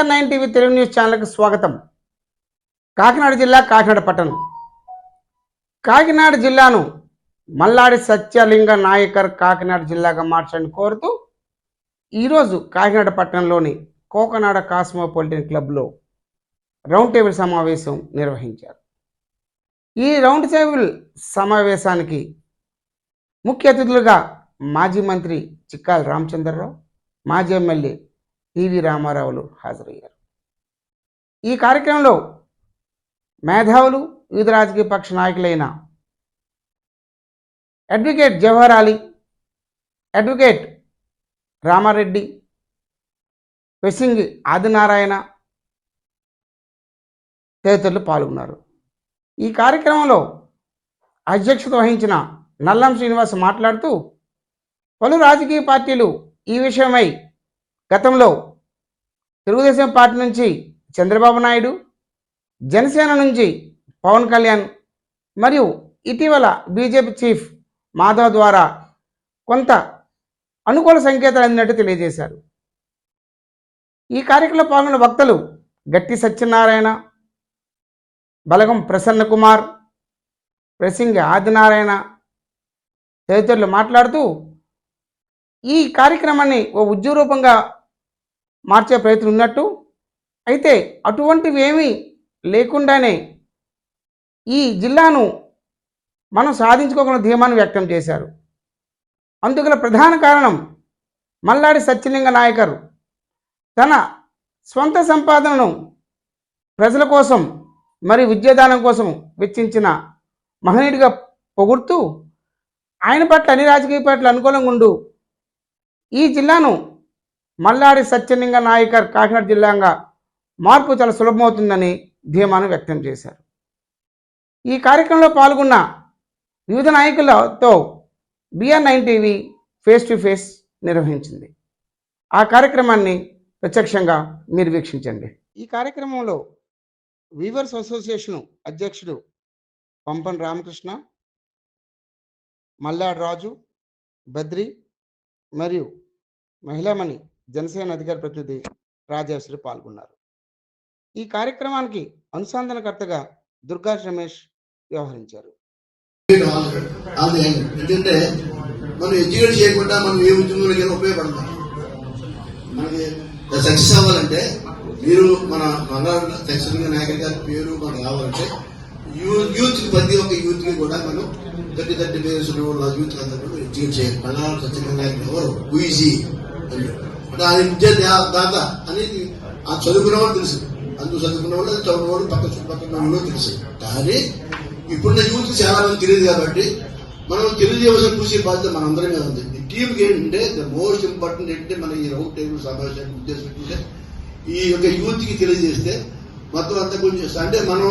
BR nine TV Telugu news ఛానల్కి స్వాగతం. కాకినాడ జిల్లా కాకినాడ పట్టణం. కాకినాడ జిల్లాను మల్లాడి సత్యలింగ నాయకర్ కాకినాడ జిల్లాగా మార్చని కోరుతూ ఈరోజు కాకినాడ పట్టణంలోని కోకనాడ కాస్మోపాలిటన్ క్లబ్లో రౌండ్ టేబుల్ సమావేశం నిర్వహించారు. ఈ రౌండ్ టేబుల్ సమావేశానికి ముఖ్య అతిథులుగా మాజీ మంత్రి చిక్కాల రామచంద్రరావు మాజీ ఎమ్మెల్యే టివి రామారావులు హాజరయ్యారు. ఈ కార్యక్రమంలో మేధావులు వివిధ రాజకీయ పక్ష నాయకులైన అడ్వకేట్ జవహర్ అలీ అడ్వకేట్ రామారెడ్డి వెసింగి ఆదినారాయణ తదితరులు పాల్గొన్నారు. ఈ కార్యక్రమంలో అధ్యక్షత వహించిన నల్లం శ్రీనివాస్ మాట్లాడుతూ పలు రాజకీయ పార్టీలు ఈ విషయమై గతంలో తెలుగుదేశం పార్టీ నుంచి చంద్రబాబు నాయుడు జనసేన నుంచి పవన్ కళ్యాణ్ మరియు ఇటీవల బీజేపీ చీఫ్ మాధవ్ ద్వారా కొంత అనుకూల సంకేతాలు అందినట్టు తెలియజేశారు. ఈ కార్యక్రమంలో పాల్గొన్న వక్తలు గట్టి సత్యనారాయణ బలగం ప్రసన్న కుమార్ ప్రసింగి ఆదినారాయణ తదితరులు మాట్లాడుతూ ఈ కార్యక్రమాన్ని ఓ ఉద్యోగరూపంగా మార్చే ప్రయత్నం ఉన్నట్టు. అయితే అటువంటివి ఏమీ లేకుండానే ఈ జిల్లాను మనం సాధించుకోగల ధీమాను వ్యక్తం చేశారు. అందుగల ప్రధాన కారణం మల్లాడి సత్యలింగ నాయకరు. తన స్వంత సంపాదనను ప్రజల కోసం మరి విద్యాదానం కోసం వెచ్చించిన మహనీయుడిగా పొగుడుతూ ఆయన పట్ల అన్ని రాజకీయ పార్టీలు అనుకూలంగా ఉండు ఈ జిల్లాను మల్లాడి సత్యలింగ నాయకర్ కాకినాడ జిల్లాగా మార్పు చాలా సులభమవుతుందని ధీమాను వ్యక్తం చేశారు. ఈ కార్యక్రమంలో పాల్గొన్న వివిధ నాయకులతో BR nine TV face to face నిర్వహించింది. ఆ కార్యక్రమాన్ని ప్రత్యక్షంగా మీరు వీక్షించండి. ఈ కార్యక్రమంలో వీవర్స్ అసోసియేషన్ అధ్యక్షుడు పంపన్ రామకృష్ణ మల్లాడు రాజు బద్రి మరియు మహిళామణి జనసేన అధికార ప్రతినిధి రాజేశ్వరి పాల్గొన్నారు. ఈ కార్యక్రమానికి అనుసంధానకర్తగా దుర్గా రమేష్ వ్యవహరించారు. ఎందుకంటే మనం ఎడ్యుకేట్ చేయకుండా మనం ఏ ఉద్యోగంలోకి ఉపయోగపడతాం. మనకి సక్సెస్ అవ్వాలంటే మీరు మన బంగారు సక్సెస్గా నాయకుడి గారి పేరు మనకు రావాలంటే యూత్ యూత్ ప్రతి ఒక్క యూత్కి కూడా మనం థర్టీ థర్టీ పేరెంట్స్ ఉన్న యూత్ అందరూ ఎడ్యుకేట్ చేయాలి. బంగారు సత్యంగా నాయకుడు ఎవరు? ఈజీ అంటే ఆయన విద్య దాత అనేది ఆ చదువుకున్నవాడు తెలుసు. అందుకు చదువుకున్నవాడు అది చదువుకున్నవాడు పక్క చుట్టుపక్కల ఉన్నవాడు తెలుసు. కానీ ఇప్పుడున్న యూత్ చాలా మంది తెలియదు కాబట్టి మనం తెలియజేయవలసిన కృషి బాధ్యత మనందరం మీద ఉంది. ఈ టీంకి ఏంటంటే ద మోస్ట్ ఇంపార్టెంట్ ఏంటంటే మన ఈ రౌండ్ టేబుల్ సమావేశానికి ఉద్దేశం ఏంటంటే ఈ యొక్క యూత్కి తెలియజేస్తే మొత్తం అంతా కొంచెం అంటే మనం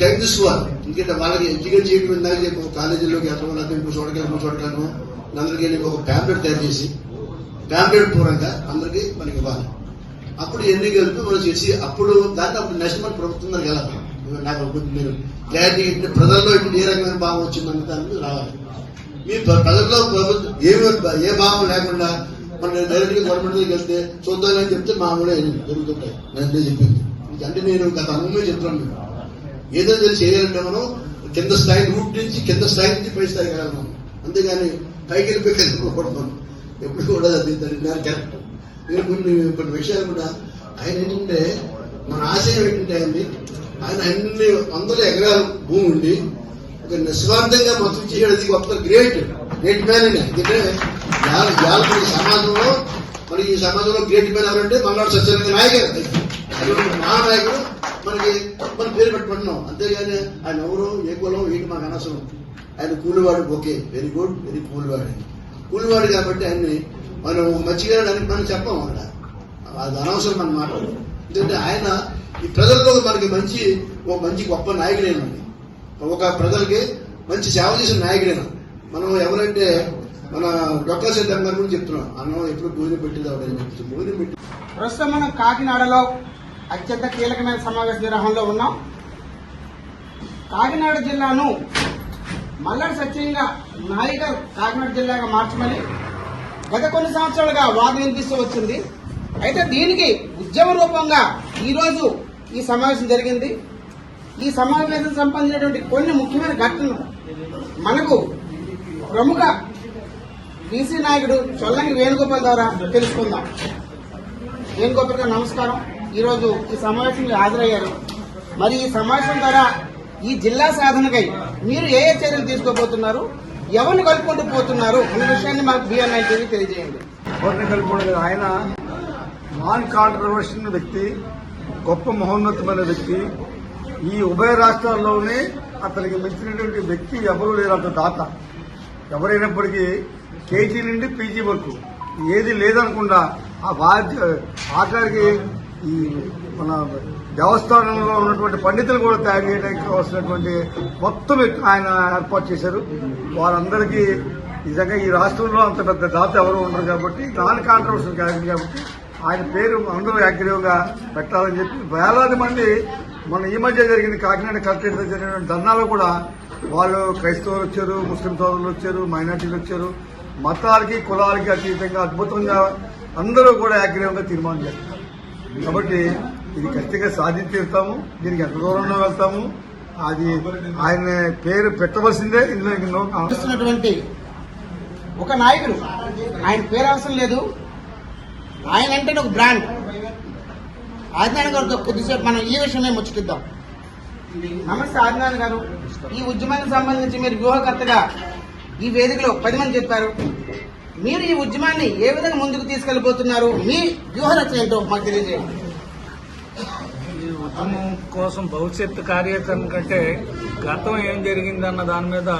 టైం తీసుకోవాలి ఎందుకంటే వాళ్ళకి ఎడ్యుకేట్ చేయడం ఇందాక చెప్పి ఒక కాలేజీలోకి ఎంతో మంది ఇంకో చోటకి ఇంకో అందరికీ ఒక ప్యాంప్లెట్ తయారు చేసి ప్యాంప్లెట్ పూర్వంగా అందరికీ మనకి ఇవ్వాలి. అప్పుడు ఎన్నికలకు మనం చేసి అప్పుడు దాన్ని అప్పుడు నెక్స్ట్ మన ప్రభుత్వం దగ్గర వెళ్ళాలి నాకు కొంచెం మీరు క్లారిటీ ప్రజల్లో ఇప్పుడు ఏ రకమైన భావం వచ్చిందన్న దానికి రావాలి. మీ ప్రజల్లో ప్రభుత్వం ఏమి ఏ భావం లేకుండా మన డైరెక్ట్గా గవర్నమెంట్ దగ్గరికి వెళ్తే చూద్దామని చెప్తే మామూలుగా జరుగుతుంటాయి. నేను చెప్పింది. అంటే నేను గత అనుభవమే చెప్తున్నాను మీకు. ఏదో తెలిసి చేయాలంటే మనం కింద స్థాయి రూట్ నుంచి కింద స్థాయి నుంచి పై స్థాయికి వెళ్ళాలి మనం. అంతేగాని పైకి వెళ్ళిపోయి వెళ్ళిపోకూడదు ఎప్పుడు కూడా అది దాని కరెక్ట్ నేను కొన్ని కొన్ని విషయాలు కూడా ఆయన ఏంటంటే మన ఆశయం ఏంటంటే అండి ఆయన అన్ని వందల ఎకరాలు భూమి ఉండి ఒక నిస్వార్థంగా మతం చేయడం గొప్ప గ్రేట్ గ్రేట్ మ్యాన్ అండి. ఎందుకంటే సమాజంలో మరి ఈ సమాజంలో గ్రేట్ మ్యాన్ ఎవరంటే మల్లాడు సత్యనారాయణ నాయకుడు అటువంటి మహానాయకుడు మనకి మన పేరు పెట్టుకుంటున్నాం. అంతేగాని ఆయన ఎవరు ఏ కులం ఏంటి మాకు అనవసరం. ఆయన కూలివాడు ఓకే వెరీ గుడ్ వెరీ కూలివాడు. కూలివాడు కాబట్టి ఆయన్ని మనం మంచిగా దానికి మనం చెప్పాం అక్కడ అది అనవసరం మన మాట. ఎందుకంటే ఆయన ఈ ప్రజలతో మనకి మంచి ఒక మంచి గొప్ప నాయకుడేనండి ఒక ప్రజలకి మంచి సేవ చేసిన నాయకుడేనా మనం ఎవరంటే మన డాక్టర్ సిద్ధం గారి గురించి చెప్తున్నాం. అన్నం ఎప్పుడు భోజనం పెట్టేది అవడని చెప్తుంది పెట్టి ప్రస్తుతం మనం కాకినాడలో అత్యంత కీలకమైన సమావేశ నిర్వహణలో ఉన్నాం. కాకినాడ జిల్లాను మల్లడి సత్యంగా నాయకర్ కాకినాడ జిల్లాగా మార్చమని గత కొన్ని సంవత్సరాలుగా వాదన వినిపిస్తూ వచ్చింది. అయితే దీనికి ఉద్యమ రూపంగా ఈరోజు ఈ సమావేశం జరిగింది. ఈ సమావేశం సంబంధించినటువంటి కొన్ని ముఖ్యమైన ఘటనలు మనకు ప్రముఖ బీసీ నాయకుడు చొల్లంగి వేణుగోపాల్ ద్వారా తెలుసుకుందాం. వేణుగోపాల్ గారు నమస్కారం. ఈరోజు ఈ సమావేశంలో హాజరయ్యారు. మరి ఈ సమావేశం ద్వారా ఈ జిల్లా సాధనకై మీరు ఏ ఏ చర్యలు తీసుకోబోతున్నారు? ఎవరిని కలుపుకుంటూ పోతున్నారు? అనే విషయాన్ని మాకు బిఎన్ఐ టీవీ తెలియజేయండి. ఎవరిని కూడా ఆయన నాన్ కాంట్రవర్షన్ వ్యక్తి గొప్ప మహోన్నతమైన వ్యక్తి. ఈ ఉభయ రాష్ట్రాల్లోనే అతనికి మించినటువంటి వ్యక్తి ఎవరూ లేరు అంత దాత. ఎవరైనప్పటికీ కేజీ నుండి పీజీ వరకు ఏది లేదనకుండా ఆ బాధ్య ఆఖరికి ఈ మన దేవస్థానంలో ఉన్నటువంటి పండితులు కూడా తయారు చేయడానికి వస్తున్నటువంటి మొత్తం ఆయన ఏర్పాటు చేశారు. వారందరికీ నిజంగా ఈ రాష్ట్రంలో అంత పెద్ద దాత ఎవరు ఉండరు కాబట్టి నాన్ కాంట్రవర్షియల్ క్యారెక్టర్ కాబట్టి ఆయన పేరు అందరూ యాక్టివ్గా పెట్టాలని చెప్పి వేలాది మంది మన ఈ మధ్య జరిగింది కాకినాడ కలెక్టరేట్ జరిగిన ధర్నాలో కూడా వాళ్ళు క్రైస్తవులు వచ్చారు ముస్లిం సోదరులు వచ్చారు మైనార్టీలు వచ్చారు. మతాలకి కులాలకి అతీతంగా అద్భుతంగా అందరూ కూడా యాక్టివ్గా తీర్మానం చేస్తారు కాబట్టి ఇది ఖచ్చితంగా సాధించి తీరుతాము దీనికి ఎంత దూరంలో వెళ్తాము? అది ఆయన పేరు పెట్టవలసిందే. ఇందులో ఇందులో ఒక నాయకుడు. ఆయన పేరు అవసరం లేదు. ఆయన అంటే ఒక బ్రాండ్ ఆదినారాయణ గారితో కొద్దిసేపు మనం ఈ విషయమే ముచ్చటిద్దాం. నమస్తే ఆదినారాయణ గారు. ఈ ఉద్యమానికి సంబంధించి మీరు వ్యూహకర్తగా ఈ వేదికలో పది మంది చెప్పారు. మీరు ఈ ఉద్యమాన్ని ఏ విధంగా ముందుకు తీసుకెళ్ళిపోతున్నారు మీ వ్యూహరచన ఏంటో మాకు తెలియజేయండి. ఈ ఉద్యమం కోసం భవిష్యత్తు కార్యాచరణ కంటే గతం ఏం జరిగిందన్న దాని మీద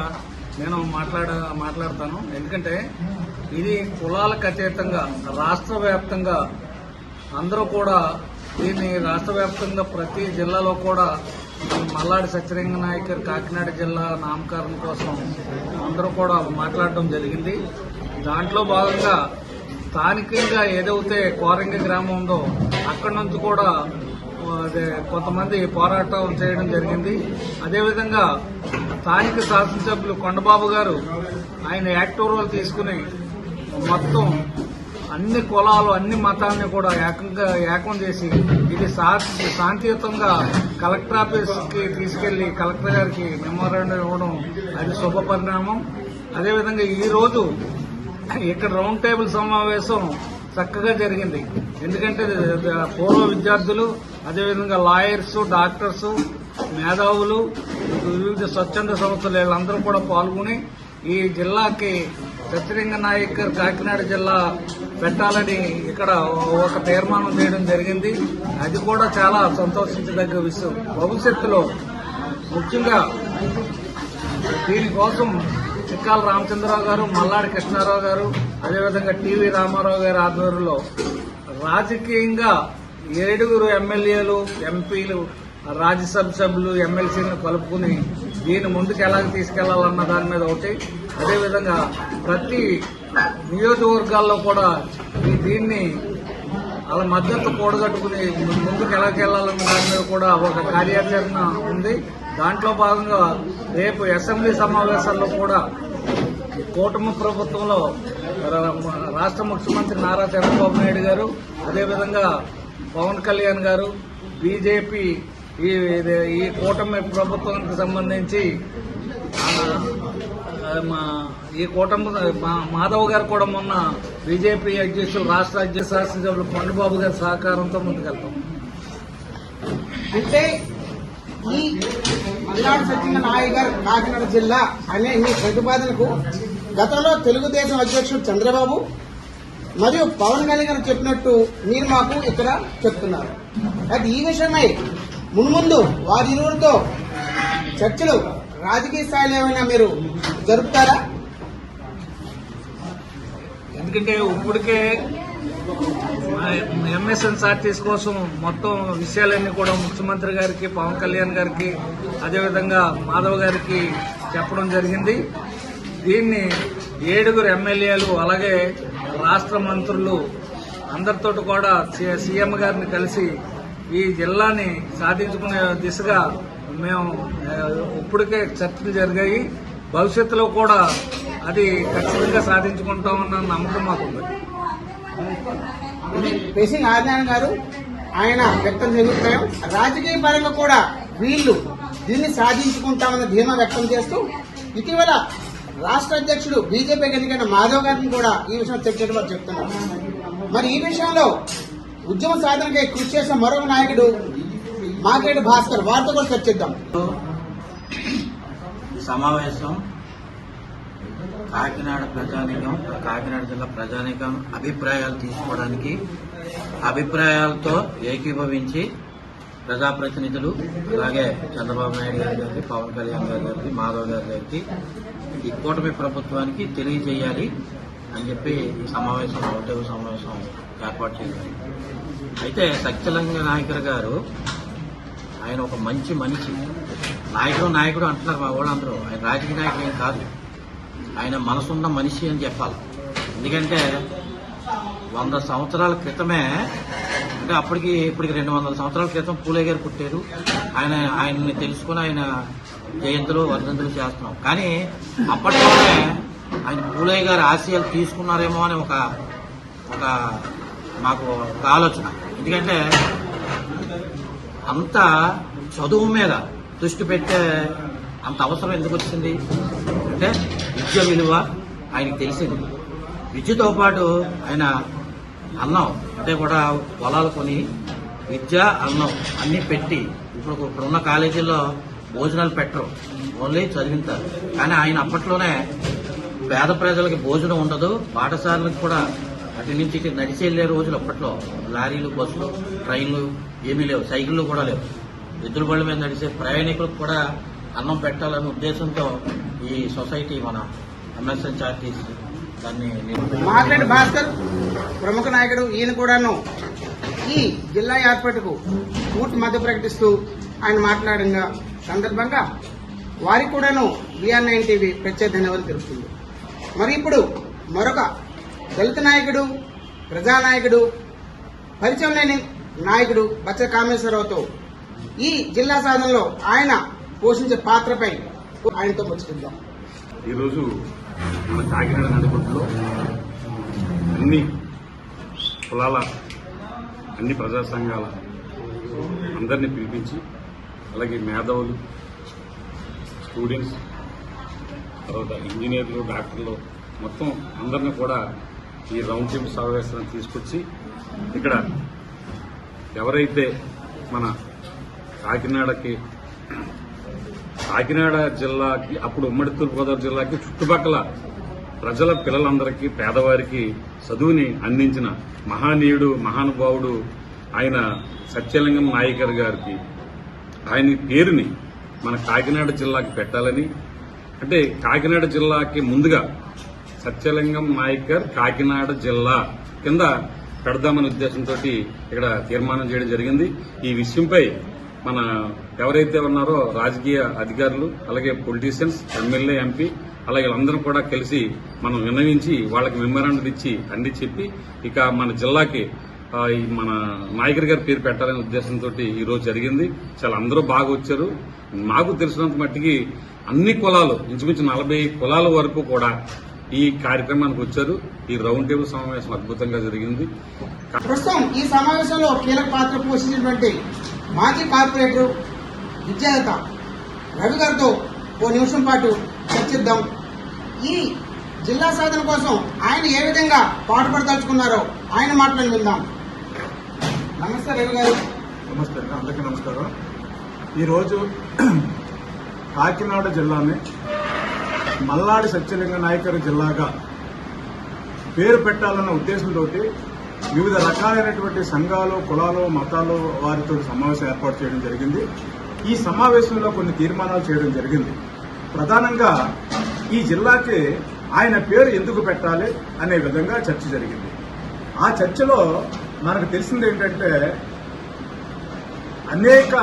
నేను మాట్లాడ మాట్లాడతాను. ఎందుకంటే ఇది కులాలకు అతీతంగా రాష్ట్ర వ్యాప్తంగా అందరూ కూడా దీన్ని రాష్ట్ర వ్యాప్తంగా ప్రతి జిల్లాలో కూడా మల్లాడి సత్యరంగ నాయకర్ కాకినాడ జిల్లా నామకరణం కోసం అందరూ కూడా మాట్లాడడం జరిగింది. దాంట్లో భాగంగా స్థానికంగా ఏదైతే కోరంగ గ్రామం ఉందో అక్కడి నుంచి కూడా అదే కొంతమంది పోరాటం చేయడం జరిగింది. అదేవిధంగా స్థానిక శాసనసభ్యులు కొండబాబు గారు ఆయన యాక్టివ్ రోల్ తీసుకుని మొత్తం అన్ని కులాలు అన్ని మతాలని కూడా ఏకంగా ఏకం చేసి ఇది శాంతియుతంగా కలెక్టర్ ఆఫీస్కి తీసుకెళ్ళి కలెక్టర్ గారికి మెమోరాండం ఇవ్వడం అది శుభ పరిణామం. అదేవిధంగా ఈ రోజు ఇక్కడ రౌండ్ టేబుల్ సమావేశం చక్కగా జరిగింది. ఎందుకంటే పూర్వ విద్యార్థులు అదేవిధంగా లాయర్స్ డాక్టర్స్ మేధావులు వివిధ స్వచ్ఛంద సంస్థలు వీళ్ళందరూ కూడా పాల్గొని ఈ జిల్లాకి సత్యలింగ నాయక్ కాకినాడ జిల్లా పెట్టాలని ఇక్కడ ఒక తీర్మానం చేయడం జరిగింది. అది కూడా చాలా సంతోషించదగ్గ విషయం. భవిష్యత్తులో ముఖ్యంగా దీనికోసం చిక్కాల రామచంద్రరావు గారు మల్లాడి కృష్ణారావు గారు అదేవిధంగా టీవీ రామారావు గారి ఆధ్వర్యంలో రాజకీయంగా ఏడుగురు ఎమ్మెల్యేలు ఎంపీలు రాజ్యసభ సభ్యులు ఎమ్మెల్సీలను కలుపుకుని దీన్ని ముందుకు ఎలా తీసుకెళ్ళాలన్న దాని మీద ఒకటి. అదేవిధంగా ప్రతి నియోజకవర్గాల్లో కూడా ఈ దీన్ని అలా మద్దతు కూడగట్టుకుని ముందుకు ఎలాకెళ్ళాలన్న దాని మీద కూడా ఒక కార్యాచరణ ఉంది. దాంట్లో భాగంగా రేపు అసెంబ్లీ సమావేశాల్లో కూడా ఈ కూటమి ప్రభుత్వంలో రా- రాష్ట్ర ముఖ్యమంత్రి నారా చంద్రబాబు నాయుడు గారు అదేవిధంగా పవన్ కళ్యాణ్ గారు బీజేపీ ఈ ఈ కూటమి ప్రభుత్వానికి సంబంధించి మా ఈ కూటమి మాధవ్ గారు కూడా మొన్న బీజేపీ అధ్యక్షులు రాష్ట్ర అధ్యక్ష శాసనసభ్యులు కొండబాబు గారి సహకారంతో ముందుకెళ్తాం. అంటే ఈ మల్లాడి సత్యనారాయణ గారు కాకినాడ జిల్లా అనే మీ ప్రతిపాదనకు గతంలో తెలుగుదేశం అధ్యక్షుడు చంద్రబాబు మరియు పవన్ కళ్యాణ్ గారు చెప్పినట్టు మీరు మాకు ఇక్కడ చెప్తున్నారు. అది ఈ విషయమై మున్ముందు వారి ఇరువురితో చర్చలు రాజకీయ స్థాయిలో ఏమైనా మీరు జరుపుతారా? ఎందుకంటే ఇప్పటికే ఎంఎస్ఎన్ఆర్టీస్ కోసం మొత్తం విషయాలన్నీ కూడా ముఖ్యమంత్రి గారికి పవన్ కళ్యాణ్ గారికి అదేవిధంగా మాధవ్ గారికి చెప్పడం జరిగింది. దీన్ని ఏడుగురు ఎమ్మెల్యేలు అలాగే రాష్ట్ర మంత్రులు అందరితో కూడా సి- సీఎం గారిని కలిసి ఈ జిల్లాని సాధించుకునే దిశగా మేము ఇప్పటికే చర్చలు జరిగాయి. భవిష్యత్తులో కూడా అది ఖచ్చితంగా సాధించుకుంటామన్న నమ్మకం మాకుంది. ఉంది పేసింగ్ ఆదినారాయణ గారు. ఆయన వ్యక్తం చేస్తున్నాం అభిప్రాయం రాజకీయ పరంగా కూడా వీళ్ళు దీన్ని సాధించుకుంటామన్న ధీమా వ్యక్తం చేస్తూ ఇటీవల రాష్ట్ర అధ్యక్షుడు బీజేపీకి ఎన్నికైన మాధవ్ గారిని కూడా ఈ విషయం చర్చలు వారు చెప్తున్నారు. మరి ఈ విషయంలో ఉద్యమ సాధనకై కృషి చేసిన మరొక నాయకుడు మాకేటి భాస్కర్ వారితో కూడా చర్చిద్దాం. సమావేశం కాకినాడ ప్రజానీకం కాకినాడ జిల్లా ప్రజానీకం అభిప్రాయాలు తీసుకోవడానికి అభిప్రాయాలతో ఏకీభవించి ప్రజాప్రతినిధులు అలాగే చంద్రబాబు నాయుడు గారి గారికి పవన్ కళ్యాణ్ గారి గారికి మాధవ్ గారి గారికి ఈ కూటమి ప్రభుత్వానికి తెలియజేయాలి అని చెప్పి సమావేశం ఒకటే సమావేశం ఏర్పాటు చేయాలి అయితే సత్యలింగ నాయకర్ గారు ఆయన ఒక మంచి మనిషి. నాయకుడు నాయకుడు అంటున్నారు మా వాళ్ళందరూ. ఆయన రాజకీయ నాయకుడు ఏం కాదు. ఆయన మనసున్న మనిషి అని చెప్పాలి. ఎందుకంటే వంద సంవత్సరాల క్రితమే అంటే అప్పటికి ఇప్పటికి రెండు వందల సంవత్సరాల క్రితం పూలే గారు పుట్టారు. ఆయన ఆయన్ని తెలుసుకుని ఆయన జయంతులు వర్ధంతులు చేస్తున్నాం. కానీ అప్పట్లోనే ఆయన పూలయ్య గారి ఆశయాలు తీసుకున్నారేమో అని ఒక ఒక మాకు ఒక ఆలోచన. ఎందుకంటే అంత చదువు మీద దృష్టి పెట్టే అంత అవసరం ఎందుకు వచ్చింది? అంటే విద్య విలువ ఆయనకు తెలిసింది. విద్యతో పాటు ఆయన అన్నం అంటే కూడా పొలాలు కొని విద్య అన్నం అన్నీ పెట్టి ఇప్పుడు ఇప్పుడున్న కాలేజీల్లో భోజనాలు పెట్టరు. ఓన్లీ చదివింతారు. కానీ ఆయన అప్పట్లోనే పేద ప్రజలకి భోజనం ఉండదు. పాఠశాలలకు కూడా అటు నుంచి ఇటు నడిచి వెళ్ళే రోజులు అప్పట్లో. లారీలు బస్సులు ట్రైన్లు ఏమీ లేవు. సైకిళ్ళు కూడా లేవు. ఎద్దుల బళ్ళ మీద నడిచే ప్రయాణికులకు కూడా అన్నం పెట్టాలనే ఉద్దేశంతో ఈ సొసైటీ మన ఎంఎస్ఎన్ చార్టీస్ దాన్ని నిర్మించారు. భాస్కర్ ప్రముఖ నాయకుడు ఈయన కూడాను ఈ జిల్లా ఏర్పాటుకు పూర్తి మద్దతు ప్రకటిస్తూ ఆయన మాట్లాడిన సందర్భంగా వారికి కూడాను బిఆర్ నైన్ టీవీ ప్రత్యేక ధన్యవాదాలు తెలుపుతుంది మరి ఇప్పుడు మరొక దళిత నాయకుడు ప్రజానాయకుడు పరిచయం లేని నాయకుడు బచ్చ కామేశ్వరరావుతో ఈ జిల్లా సాధనలో ఆయన పోషించే పాత్రపై ఆయనతో పంచుకుందాం. ఈరోజు మన కాకినాడ నడిపట్లో అన్ని కులాల అన్ని ప్రజా సంఘాల అందరినీ పిలిపించి అలాగే మేధావులు స్టూడెంట్స్ తర్వాత ఇంజనీర్లు డాక్టర్లు మొత్తం అందరిని కూడా ఈ రౌండ్ టేబుల్ సమావేశాన్ని తీసుకొచ్చి ఇక్కడ ఎవరైతే మన కాకినాడకి కాకినాడ జిల్లాకి అప్పుడు ఉమ్మడి తూర్పుగోదావరి జిల్లాకి చుట్టుపక్కల ప్రజల పిల్లలందరికీ పేదవారికి చదువుని అందించిన మహానీయుడు మహానుభావుడు ఆయన సత్యలింగం నాయకర్ గారికి ఆయన పేరుని మన కాకినాడ జిల్లాకి పెట్టాలని. అంటే కాకినాడ జిల్లాకి ముందుగా సత్యలింగం నాయకర్ కాకినాడ జిల్లా కింద పెడదామనే ఉద్దేశంతో ఇక్కడ తీర్మానం చేయడం జరిగింది. ఈ విషయంపై మన ఎవరైతే ఉన్నారో రాజకీయ అధికారులు అలాగే పొలిటీషియన్స్ ఎమ్మెల్యే ఎంపీ అలాగే వీళ్ళందరూ కూడా కలిసి మనం విన్నవించి వాళ్ళకి మెమరాండం ఇచ్చి అండి చెప్పి ఇక మన జిల్లాకి ఈ మన నాయకుడి గారి పేరు పెట్టాలనే ఉద్దేశంతో ఈ రోజు జరిగింది. చాలా అందరూ బాగా వచ్చారు. మాకు తెలిసినంత మట్టికి అన్ని కులాలు ఇంచుమించు నలభై కులాల వరకు కూడా ఈ కార్యక్రమానికి వచ్చారు. ఈ రౌండ్ టేబుల్ సమావేశం అద్భుతంగా జరిగింది. ప్రస్తుతం ఈ సమావేశంలో కీలక పాత్ర పోషించినటువంటి మాజీ కార్పొరేటర్ విద్యాదత రవి గారితో ఓ నిమిషం పాటు చర్చిద్దాం. ఈ జిల్లా సాధన కోసం ఆయన ఏ విధంగా పాటుపడదలుచుకున్నారో ఆయన మాటలను విందాం. నమస్తే రవి గారు. నమస్తే అందరికీ నమస్కారం. ఈరోజు కాకినాడ జిల్లాని మల్లాడి సత్యలింగ నాయకర్ జిల్లాగా పేరు పెట్టాలన్న ఉద్దేశంతో వివిధ రకాలైనటువంటి సంఘాలు కులాలు మతాలు వారితో సమావేశం ఏర్పాటు చేయడం జరిగింది. ఈ సమావేశంలో కొన్ని తీర్మానాలు చేయడం జరిగింది. ప్రధానంగా ఈ జిల్లాకి ఆయన పేరు ఎందుకు పెట్టాలి అనే విధంగా చర్చ జరిగింది. ఆ చర్చలో మనకు తెలిసింది ఏంటంటే అనేక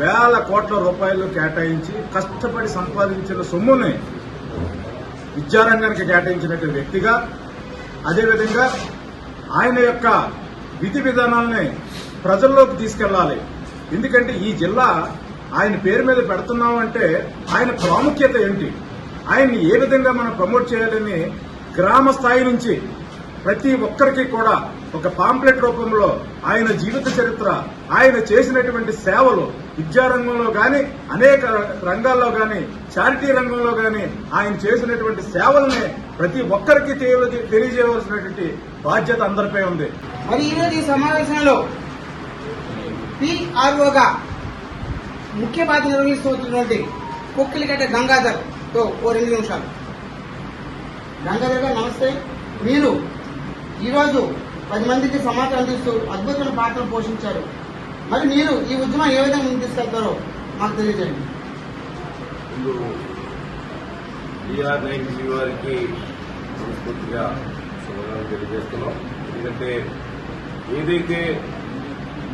వేల కోట్ల రూపాయలు కేటాయించి కష్టపడి సంపాదించిన సొమ్ముని విద్యారంగానికి కేటాయించినటువంటి వ్యక్తిగా అదేవిధంగా ఆయన యొక్క విధి విధానాలని ప్రజల్లోకి తీసుకెళ్ళాలి ఎందుకంటే ఈ జిల్లా ఆయన పేరు మీద పెడుతున్నాం అంటే ఆయన ప్రాముఖ్యత ఏంటి? ఆయన్ని ఏ విధంగా మనం ప్రమోట్ చేయాలని గ్రామ స్థాయి నుంచి ప్రతి ఒక్కరికి కూడా ఒక పాంప్లెట్ రూపంలో ఆయన జీవిత చరిత్ర ఆయన చేసినటువంటి సేవలు విద్యారంగంలో గాని అనేక రంగాల్లో గాని చారిటీ రంగంలో గాని ఆయన చేసినటువంటి సేవల్ని ప్రతి ఒక్కరికి తెలియజేయవలసినటువంటి బాధ్యత అందరిపై ఉంది. మరి ఈరోజు ఈ సమావేశంలో పిఆర్ఓగా ముఖ్య బాధ్యత నిర్వహిస్తూ వచ్చినటువంటి కుక్కిలిగడ్డ గంగాధర్తో ఓ రెండు నిమిషాలు. గంగాధర్ గారు నమస్తే. మీరు ఈరోజు పది మందికి సమాచారం అందిస్తూ అద్భుతమైన పాత్ర పోషించారు. మరి మీరు ఈ ఉద్యమం ఏ విధంగా ముందుకు తీసుకెళ్తారో మాకు తెలియజేయండి. వారికి మనస్ఫూర్తిగా శుభాకాంక్షలు తెలియజేస్తున్నాం. ఎందుకంటే ఏదైతే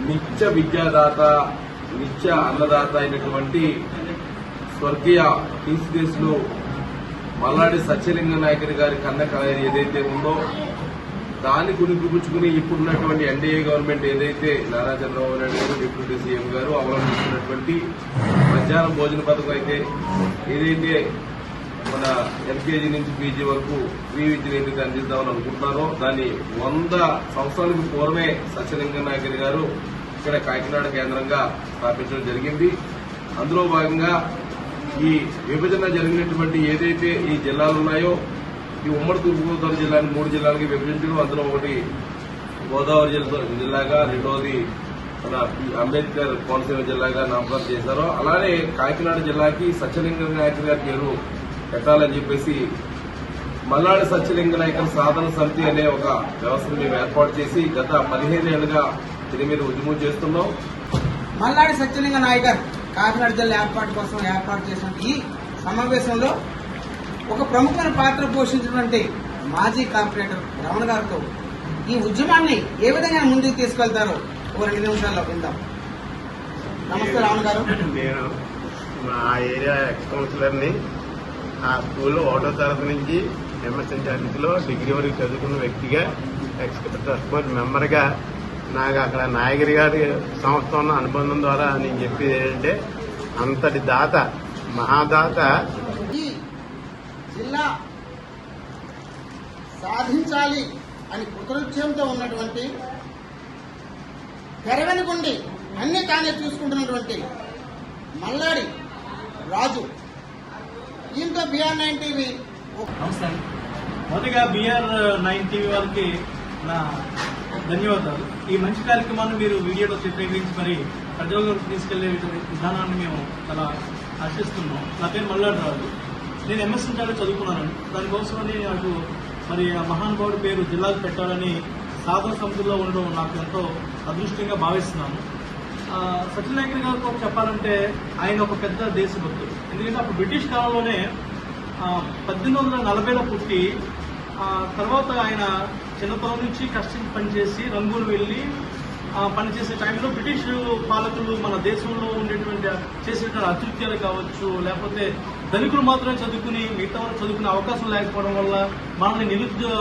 నిత్య విద్యాదాత నిత్య అన్నదాత అయినటువంటి స్వర్గీయ టీసీడీఎస్లో మల్లాడి సత్యలింగ నాయకుడి గారి కన్న కళ ఏదైతే ఉందో దాన్ని గురిపుచ్చుకుని ఇప్పుడున్నటువంటి ఎన్డీఏ గవర్నమెంట్ ఏదైతే నారా చంద్రబాబు నాయుడు గారు డిప్యూటీ సీఎం గారు అవలంబిస్తున్నటువంటి మధ్యాహ్నం భోజన పథకం అయితే ఏదైతే మన ఎల్కేజీ నుంచి పీజీ వరకు ఫ్రీ విద్యను అందిద్దామని అనుకుంటున్నారో దాన్ని వంద సంవత్సరాలకు పూర్వమే సత్యలింగ నాయకుడి గారు ఇక్కడ కాకినాడ కేంద్రంగా స్థాపించడం జరిగింది. అందులో భాగంగా ఈ విభజన జరిగినటువంటి ఏదైతే ఈ జిల్లాలు ఉన్నాయో ఈ ఉమ్మడి తూర్పుగోదావరి జిల్లాని మూడు జిల్లాలకి విభజించడం అందులో ఒకటి గోదావరి జిల్లా జిల్లాగా రెండవది మన అంబేద్కర్ కోనసీమ జిల్లాగా నామకరణం చేశారో. అలానే కాకినాడ జిల్లాకి సత్యలింగ నాయక్ గారి పేరు పెట్టాలని చెప్పేసి మల్లాడి సత్యలింగ నాయకుల సాధన సమితి అనే ఒక వ్యవస్థను మేము ఏర్పాటు చేసి గత పదిహేను ఏళ్ళుగా దీని మీద ఉద్యమం చేస్తున్నాం. మల్లాడి సత్యలింగ నాయకర్ కాకినాడ జిల్లా ఏర్పాటు కోసం ఏర్పాటు చేసిన ఈ సమావేశంలో ఒక ప్రముఖమైన పాత్ర పోషించినటువంటి మాజీ కార్పొరేటర్ రమణ గారితో ఈ ఉద్యమాన్ని ఏ విధంగా ముందుకు తీసుకెళ్తారో ఓ రెండు నిమిషాల్లో విందాం. నమస్తే రావణ గారు. నేను మా ఏరియా ఎక్స్ కౌన్సిలర్ని ఆ స్కూల్లో ఒకటో తరగతి నుంచి ఎంఎస్ఎన్ చార్జీలో డిగ్రీ వరకు చదువుకున్న వ్యక్తిగా ఎక్స్ ట్రస్ట్ బోర్డ్ మెంబర్గా నాకు అక్కడ నాయగిరి గారి సంస్థ అనుబంధం ద్వారా నేను చెప్పేది ఏంటంటే అంతటి దాత మహాదాత జిల్లా సాధించాలి అని కృతృత్యంతో ఉన్నటువంటి తెరవెనుకుండి అన్ని తానే చూసుకుంటున్నటువంటి మల్లాడి రాజు దీంతో బిఆర్ నైన్ టీవీ. నమస్తే. మొదటిగా బిఆర్ నైన్ టీవీ వాళ్ళకి నా ధన్యవాదాలు. ఈ మంచి కార్యక్రమాన్ని మీరు వీడియోలో చిత్రీకరించి మరి ప్రజలకు తీసుకెళ్ళే విధానాన్ని మేము చాలా ఆశిస్తున్నాం. నా పేరు మల్లాడు రాజు నేను ఎంఎస్ఎన్ చాలా చదువుకున్నాను దానికోసమని నాకు మరి ఆ మహానుభావుడి పేరు జిల్లాకు పెట్టాలని సాధన సమితిలో ఉండడం నాకు ఎంతో అదృష్టంగా భావిస్తున్నాను. ఆ, సత్యనారాయణ గారితో చెప్పాలంటే ఆయన ఒక పెద్ద దేశభక్తుడు. ఎందుకంటే అప్పుడు బ్రిటిష్ కాలంలోనే పద్దెనిమిది వందల నలభైలో పుట్టి తర్వాత ఆయన చిన్నతనం నుంచి కష్టం పనిచేసి రంగూరు వెళ్ళి పనిచేసే టైంలో బ్రిటిష్ పాలకులు మన దేశంలో ఉండేటువంటి చేసేటువంటి అతృత్యాలు కావచ్చు లేకపోతే ధనికులు మాత్రమే చదువుకుని మిగతా చదువుకునే అవకాశం లేకపోవడం వల్ల మనల్ని నిరుద్యోగ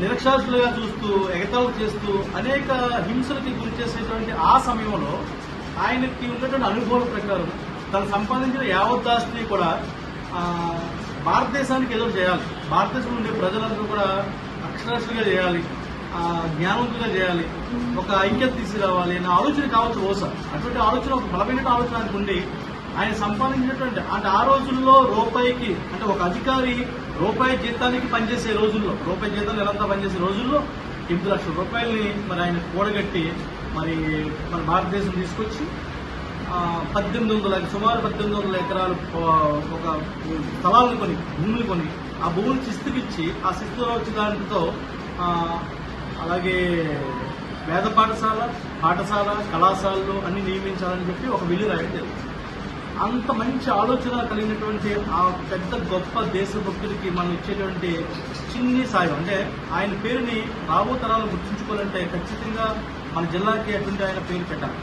నిరక్షరాస్యులుగా చూస్తూ ఎగతాళి చేస్తూ అనేక హింసలకి గురి చేసేటువంటి ఆ సమయంలో ఆయనకి ఉన్నటువంటి అనుభవం ప్రకారం తను సంపాదించిన యావత్ ఆస్తిని కూడా భారతదేశానికి ఏదో చేయాలి. భారతదేశంలో ఉండే ప్రజలందరూ కూడా అక్షరాస్యులుగా చేయాలి జ్ఞానవంతులుగా చేయాలి ఒక ఐక్యత తీసుకురావాలి అనే ఆలోచన కావచ్చు బహుశా అటువంటి ఆలోచన ఒక బలమైన ఆలోచన ఉండి ఆయన సంపాదించినటువంటి అంటే ఆ రోజుల్లో రూపాయికి అంటే ఒక అధికారి రూపాయి జీతానికి పనిచేసే రోజుల్లో రూపాయి జీతాలు నెలంతా పనిచేసే రోజుల్లో ఎనిమిది లక్షల రూపాయలని మరి ఆయన కూడగట్టి మరి మన భారతదేశం తీసుకొచ్చి పద్దెనిమిది వందల సుమారు పద్దెనిమిది వందల ఎకరాలు ఒక స్థలాలను కొని భూములు కొని ఆ భూములు శిస్తుకిచ్చి ఆ శిస్తులో వచ్చిన దానితో అలాగే వేద పాఠశాల పాఠశాల కళాశాలలు అన్ని నియమించాలని చెప్పి ఒక బిల్లు రాయడం జరిగింది. అంత మంచి ఆలోచన కలిగినటువంటి ఆ పెద్ద గొప్ప దేశభక్తుడికి మనం ఇచ్చేటువంటి చిన్ని సాయం. అంటే ఆయన పేరుని రాబో తరాలు గుర్తుంచుకోవాలంటే ఖచ్చితంగా మన జిల్లాకి అటువంటి ఆయన పేరు పెట్టాలి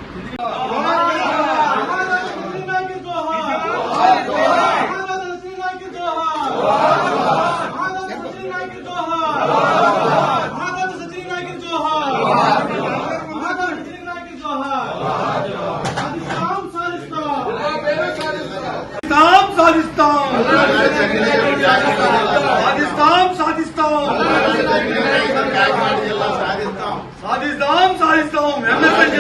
సాధిస్తాం సాధిస్తాం సాధిస్తాం సాధిస్తాం సాధిస్తాం ఎంఎస్ఎన్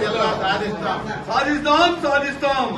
జిల్లా సాధిస్తాం. సాధిస్తాం సాధిస్తాం.